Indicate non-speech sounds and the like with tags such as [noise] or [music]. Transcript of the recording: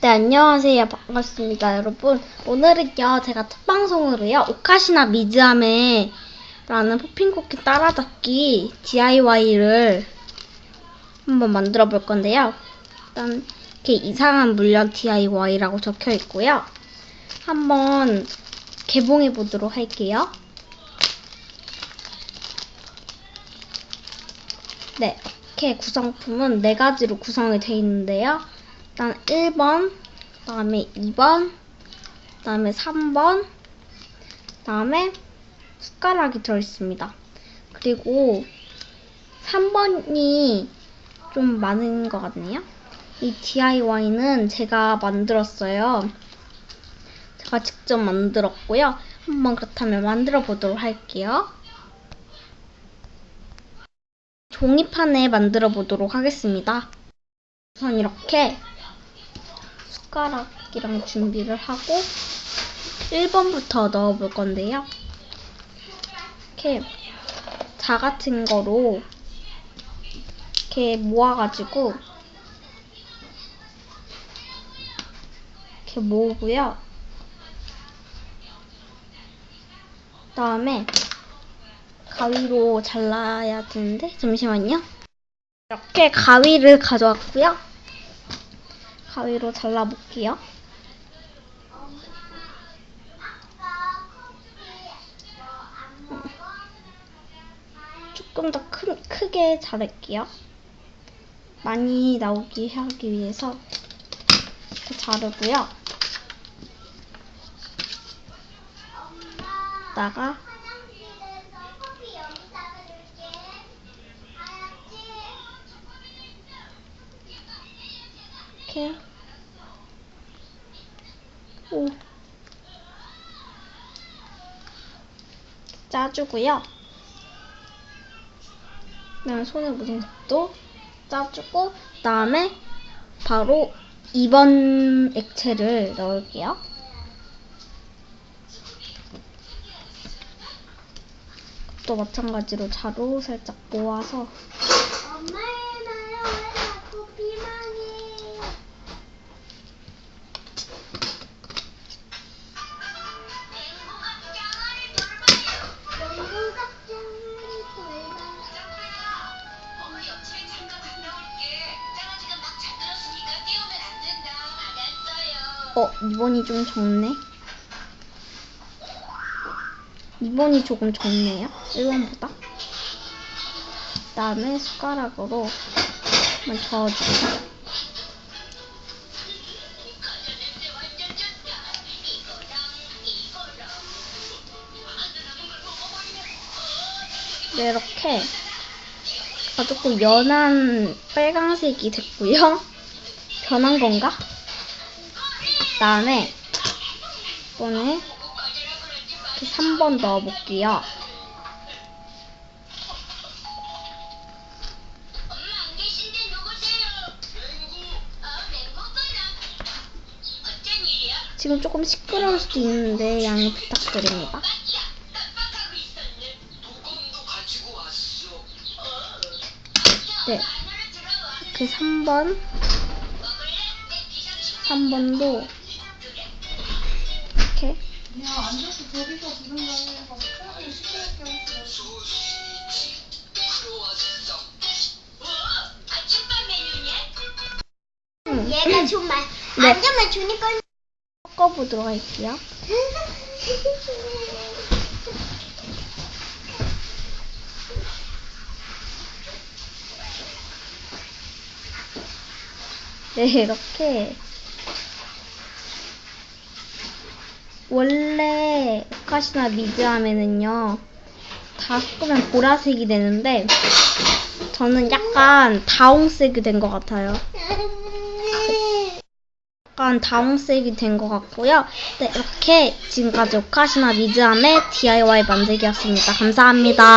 네, 안녕하세요. 반갑습니다, 여러분. 오늘은요, 제가 첫 방송으로요, 오카시나 미즈아메 라는 포핑쿠키 따라잡기 DIY를 한번 만들어 볼 건데요. 일단, 이렇게 이상한 물건 DIY라고 적혀 있고요. 한번 개봉해 보도록 할게요. 네, 이렇게 구성품은 네 가지로 구성이 되어 있는데요. 일단 1번, 그 다음에 2번, 그 다음에 3번, 그 다음에 숟가락이 들어 있습니다. 그리고 3번이 좀 많은 것 같네요. 이 DIY는 제가 만들었어요. 제가 직접 만들었고요. 한번 그렇다면 만들어 보도록 할게요. 종이판에 만들어 보도록 하겠습니다. 우선 이렇게 숟가락이랑 준비를 하고 1번부터 넣어 볼 건데요. 이렇게 자 같은 거로 이렇게 모아가지고 이렇게 모으고요. 그 다음에 가위로 잘라야 되는데 잠시만요. 이렇게 가위를 가져왔고요. 가위로 잘라볼게요. 조금 더 큰, 크게 자를게요. 많이 나오게 하기 위해서 이렇게 자르고요. 다가 이렇게 오 짜주고요. 그다음에 손에 묻은 것도 짜주고 그다음에 바로 2번 액체를 넣을게요. 또 마찬가지로 자로 살짝 모아서 어, 2번이 좀 적네. 2번이 조금 적네요. 1번보다. 그 다음에 숟가락으로 한번 저어주세요. 네, 이렇게 아, 조금 연한 빨강색이 됐고요. [laughs] 변한 건가? 그 다음에 이번에 이렇게 3번 넣어볼게요. 지금 조금 시끄러울 수도 있는데 양해 부탁드립니다. 네. 이렇게 3번, 먹을래? 내 비상식 3번도 그래. 그냥 앉아서 부른 거 시끄럽게 메뉴냐? 음, 얘가 정말 네. 앉으면 주니까. 섞어보도록 할게요. [laughs] 네, 이렇게 원래 오카시나 미즈하면은요 다 섞으면 보라색이 되는데 저는 약간 다홍색이 된 것 같아요. 약간 다홍색이 된 것 같고요. 네, 이렇게 지금까지 오카시나 미즈함의 DIY 만들기였습니다. 감사합니다.